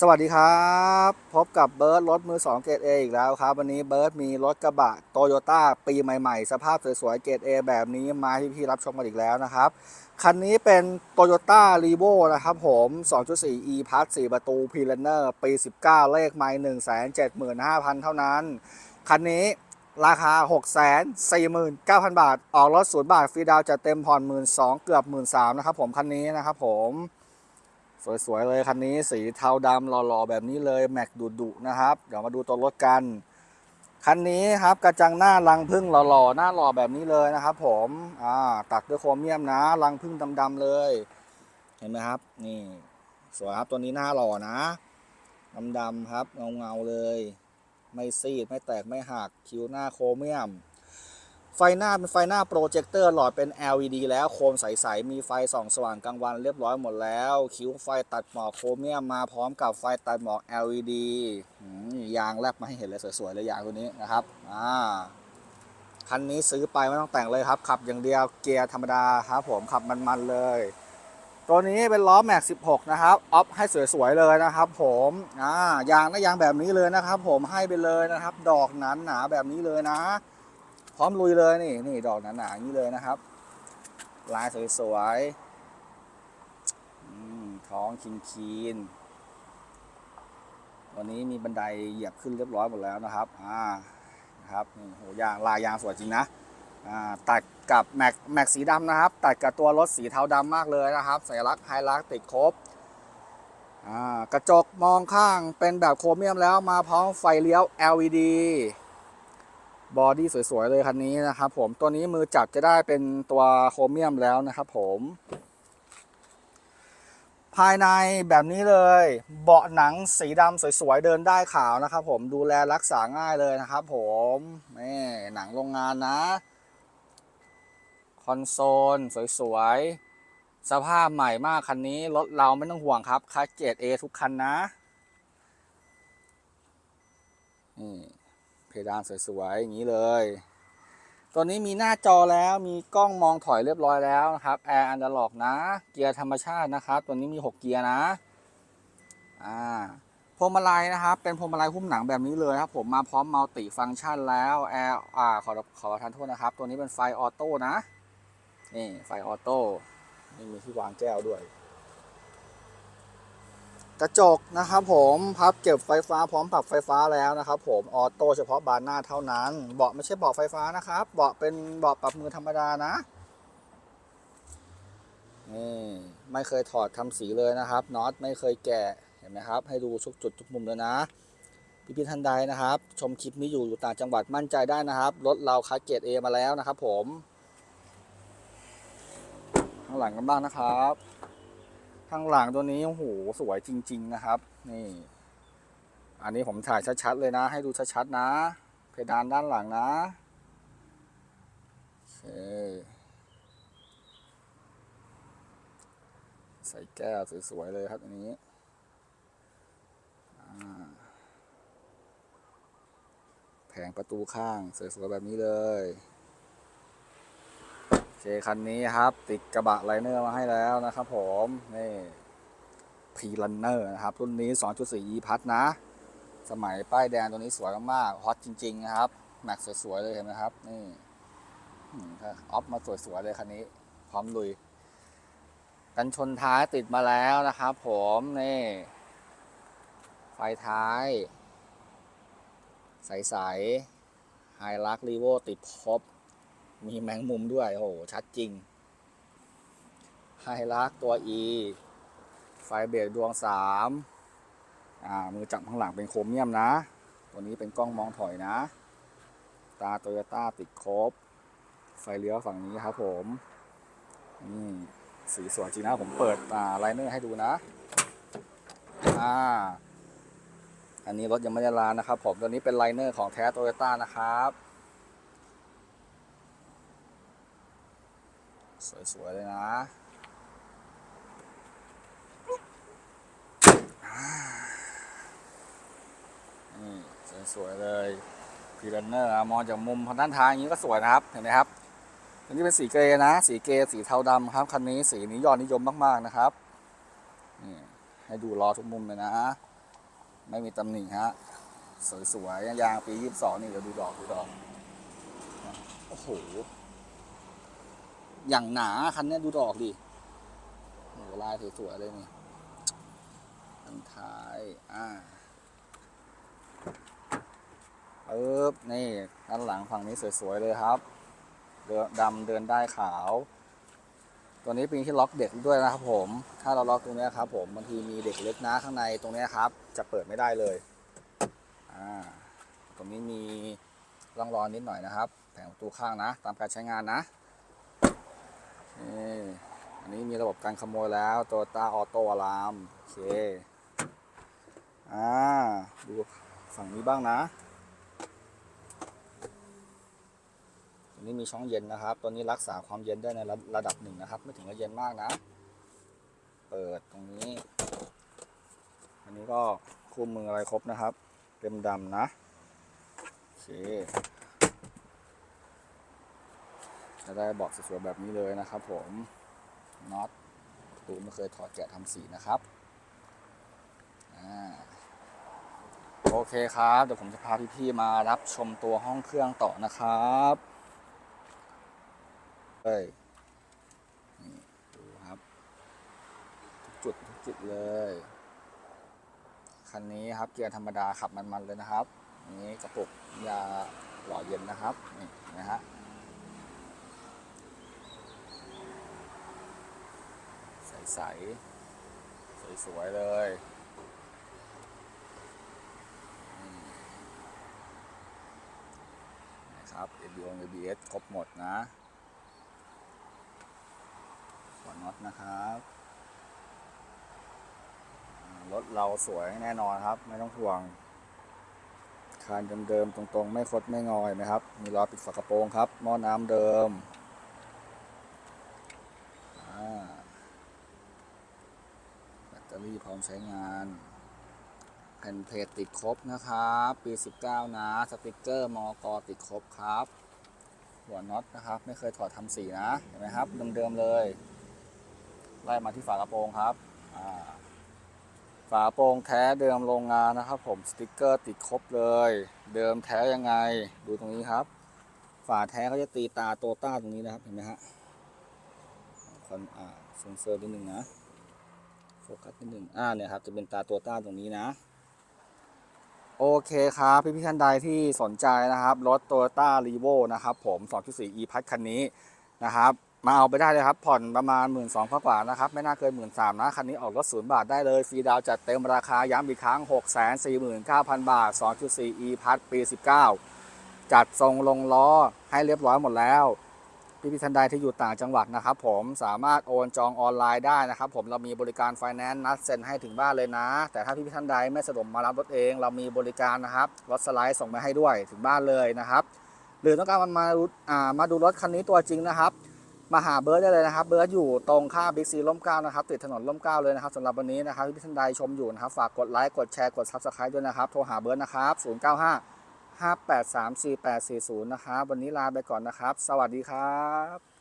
สวัสดีครับ พบกับเบิร์ดรถมือ2เกรด A อีกแล้วครับ วันนี้เบิร์ดมีรถกระบะโตโยต้าปีใหม่ๆ สภาพสวยๆเกรด A แบบนี้มาให้พี่รับชมกันอีกแล้วนะครับ คันนี้เป็น Toyota r e v o นะครับผม 2.4 e p a s 4ประตูพ p r e n e r ปี 19 เลขไมล์175,000 เท่านั้น คันนี้ราคา 649,000 บาท ออกรถศูนย์บาทฟรีดาวจะเต็มผ่อน 12,000เกือบ 13,000นะครับผมคันนี้นะครับผม สวยๆเลยคันนี้สีเทาดำหล่อๆแบบนี้เลยแม็กดุๆนะครับ เดี๋ยวมาดูตัวรถกัน คันนี้ครับกระจังหน้ารังพึ่งหล่อๆหน้าหล่อแบบนี้เลยนะครับ ผมอ่าตัดด้วยโครเมียมนะรังพึ่งดำๆเลย เห็นไหมครับ นี่ สวยครับตัวนี้หน้าหล่อนะดำๆครับเงาๆเลย ไม่ซีดไม่แตกไม่หักคิ้วหน้าโครเมียม ไฟหน้าเป็นไฟหน้าโปรเจคเตอร์หลอดเป็น LED แล้วโคมใส ๆ มีไฟส่องสว่างกลางวันเรียบร้อยหมดแล้ว คิ้วไฟตัดหมอกโครเมียมมาพร้อมกับไฟตัดหมอก LED อยางแลบมาให้เห็นเลยสวย ๆ เลยยางตัวนี้นะครับอ่าคันนี้ซื้อไปไม่ต้องแต่งเลยครับ ขับอย่างเดียวเกียร์ธรรมดาครับผมขับมัน ๆ เลย ตัวนี้เป็นล้อแม็ก 16 นะครับออฟให้สวย ๆ เลยนะครับ ผมอ่ายางนะยางแบบนี้เลยนะครับ ผมให้ไปเลยนะครับ ดอกหนหนาๆแบบนี้เลยนะ พร้อมลุยเลยนี่นี่ดอกหนาๆอย่างนี้เลยนะครับ ลายสวยๆท้องคินคีนๆวันนี้มีบันไดเหยียบขึ้นเรียบร้อยหมดแล้วนะครับอ่านะครับนี่โหยางลายยางสวยจริงนะอ่าตัดกับแม็กแม็กสีดำนะครับ ตัดกับตัวรถสีเทาดำมากเลยนะครับ สัญลักษณ์ไฮลักติดครบอ่ากระจกมองข้างเป็นแบบโครเมียมแล้วมาพร้อมไฟเลี้ยว LED บอดี้สวยๆ เลยคันนี้นะครับผมตัวนี้มือจับจะได้เป็นตัวโครเมียมแล้วนะครับผม ภายในแบบนี้เลย เบาะหนังสีดำสวยๆ เดินได้ขาวนะครับผมดูแลรักษาง่ายเลยนะครับผมนี่หนังโรงงานนะ คอนโซลสวยๆ สภาพใหม่มากคันนี้ รถเราไม่ต้องห่วงครับคัสเกตเอทุกคันนะนี่ เพดานสวยๆอย่างนี้เลย ตัวนี้มีหน้าจอแล้วมีกล้องมองถอยเรียบร้อยแล้วนะครับแอร์อันดล็อกนะ เกียร์ธรรมชาตินะครับ ตัวนี้มี 6 เกียร์นะอ่าพวงมาลัยนะครับ เป็นพวงมาลัยหุ้มหนังแบบนี้เลยครับ ผมมาพร้อมมัลติฟังก์ชันแล้วแอร์อ่าขอขอทานโทษนะครับ ตัวนี้เป็นไฟออโต้นะนี่ไฟออโต้นี่มีที่วางแก้วด้วย กระจกนะครับผมพับเก็บไฟฟ้าพร้อมปรับไฟฟ้าแล้วนะครับ ผมออโต้เฉพาะบานหน้าเท่านั้น เบาะไม่ใช่เบาะไฟฟ้านะครับเบาะเป็นเบาะปรับมือธรรมดานะนี่ไม่เคยถอดทำสีเลยนะครับน็อตไม่เคยแกะเห็นไหมครับ ให้ดูทุกจุดทุกมุมเลยนะพี่พี่ท่านใดนะครับ ชมคลิปนี้อยู่อยู่ต่างจังหวัดมั่นใจได้นะครับรถเราคัสเกตเอมาแล้วนะครับ ผม ข้างหลังกันบ้างนะครับ ข้างหลังตัวนี้โอ้โหสวยจริง ๆ นะครับ นี่ อันนี้ผมถ่ายชัดๆเลยนะ ให้ดูชัดๆนะ เพดานด้านหลังนะโอเคใส่แก้วสวยๆเลยครับอันนี้แผงประตูข้างสวยๆแบบนี้เลย เคคันนี้ครับ ติดกระบะไลเนอร์มาให้แล้วนะครับผมนี่พีลันเนอร์นะครับ รุ่นนี้ 2.4 e พัทนะ สมัยป้ายแดงตัวนี้สวยมากๆฮอตจริง ๆ นะครับแม็กสวย ๆ เลยเห็นไหมครับ นี่อออฟมาสวย ๆ เลยคันนี้ พร้อมลุย กันชนท้ายติดมาแล้วนะครับผมนี่ ไฟท้าย ใส ๆ ไฮลักรีโวติดครบ มีแมงมุมด้วย โอ้โห ชัดจริง ไฮลักตัว E ไฟเบรกดวงสามอ่า มือจับข้างหลังเป็นโครเมียมนะ ตัวนี้เป็นกล้องมองถอยนะ ตาโตโยต้าติดครบ ไฟเลี้ยวฝั่งนี้ครับผม นี่ สีสวยจริงนะ ผมเปิดอ่าไลเนอร์ให้ดูนะ อ่า อันนี้รถยังไม่ได้ล้านนะครับผม ตัวนี้เป็นไลเนอร์ของแท้โตโยต้านะครับ สวย ๆ เลยนะนี่สวย ๆ เลยพีรันเนอร์มองจากมุมทางด้านท้ายอย่างนี้ก็สวยนะครับ เห็นไหมครับอันนี้เป็นสีเกรย์นะ สีเกรย์สีเทาดำครับ คันนี้สีนี้ยอดนิยมมาก ๆ นะครับนี่ให้ดูล้อทุกมุมเลยนะ ไม่มีตำหนิฮะ สวยๆยางปี22นี่เดี๋ยวดูดอกดูดอก โอ้โห อย่างหนาคันนี้ดูดอกดิโอ้ลายสวยๆเลยนี่อันท้ายอ่าปึ๊บนี่ด้านหลังฝั่งนี้สวยๆเลยครับเดินดำเดินได้ขาว ตัวนี้เป็นที่ล็อกเด็กด้วยนะครับผม ถ้าเราล็อกตรงนี้ครับ ผมบางทีมีเด็กเล็กนะข้างในตรงนี้ครับ จะเปิดไม่ได้เลยอ่าตรงนี้มีร่องรอยนิดหน่อยนะครับ แผงประตูข้างนะ ตามการใช้งานนะ นี่อันนี้มีระบบการขโมยแล้วตัวตาออโต้อะลามโอเคอ่าดูฝั่งนี้บ้างนะตัวนี้มีช่องเย็นนะครับ ตัวนี้รักษาความเย็นได้ในระระดับหนึ่งนะครับ ไม่ถึงกับเย็นมากนะ เปิดตรงนี้ อันนี้ก็คู่มืออะไรครบนะครับเต็มดำนะโอเค จะได้บอกสวยๆแบบนี้เลยนะครับ ผมน็อตตูไม่เคยถอดแกะทำสีนะครับอโอเคครับ เดี๋ยวผมจะพาพี่ๆมารับชมตัวห้องเครื่องต่อนะครับเฮ้ยนี่ดูครับ ทุกจุดทุกจุดเลย คันนี้ครับเกียร์ธรรมดาขับมันๆเลยนะครับ นี่กระปุกยาหล่อเย็นนะครับ นี่นะฮะ ใสๆสวยๆเลยนะครับ ABO ABS ครบหมดนะหัวน็อตนะครับรถเราสวยแน่นอนครับ ไม่ต้องห่วง คานเดิมๆตรงๆ ไม่คดไม่งอยไหมครับ มีล้อปิดฝากระโปรงครับ หม้อน้ำเดิมอ่าแบตเตอรี่พร้อมใช้งาน แผ่นเพจติดครบนะครับ ปี 19 นะ สติกเกอร์มอกอติดครบครับ หัวน็อตนะครับ ไม่เคยถอดทำสีนะ เห็นไหมครับ เดิมๆเลย ไล่มาที่ฝากระโปรงครับอ่าฝาโปรงแท้เดิมโรงงานนะครับ ผมสติกเกอร์ติดครบเลย เดิมแท้ยังไงดูตรงนี้ครับ ฝาแท้เขาจะตีตาโตต้าตรงนี้นะครับเห็นไหมฮะคอนอ่าเซนเซอร์นิดนึงนะ กัสนิดนึงอ่าเนี่ยครับจะเป็นตาโตต้าตรงนี้นะ โอเคครับ พี่พี่ๆท่านใดที่สนใจนะครับ รถโตโยต้ารีโวนะครับ ผม 2.4 e พัทคันนี้นะครับมาเอาไปได้เลยครับ ผ่อนประมาณ 1 2ื่นสกว่านะครับ ไม่น่าเกิน 1 3ื่นนะ คันนี้ออกรถศูนย์บาทได้เลย ฟรีดาวจัดเต็มราคาย้ำอีกครั้ง 6 4 9 0 0 0 บาท 2.4 e พัทปี 19 จัดทรงลงล้อให้เรียบร้อยหมดแล้ว พี่พี่ๆท่านใดที่อยู่ต่างจังหวัดนะครับ ผมสามารถโอนจองออนไลน์ได้นะครับ ผมเรามีบริการไฟแนนซ์นัดเซ็นให้ถึงบ้านเลยนะ แต่ถ้าพี่พี่ๆท่านใดไม่สะดวกมารับรถเอง เรามีบริการนะครับรถสไลด์ส่งมาให้ด้วยถึงบ้านเลยนะครับหรือต้องการมาดูอ่ามาดูรถคันนี้ตัวจริงนะครับ มาหาเบิร์ดได้เลยนะครับ เบิร์ดอยู่ตรงข้ามบิ๊กซีล่มเก้านะครับติดถนนล่มเก้าเลยนะครับสำหรับวันนี้นะครับที่ท่านใดชมอยู่นะครับฝากกดไลค์กดแชร์กดซับสไครต์ด้วยนะครับโทรหาเบิร์ดนะครับ095 5834840 นะครับ วันนี้ลาไปก่อนนะครับ สวัสดีครับ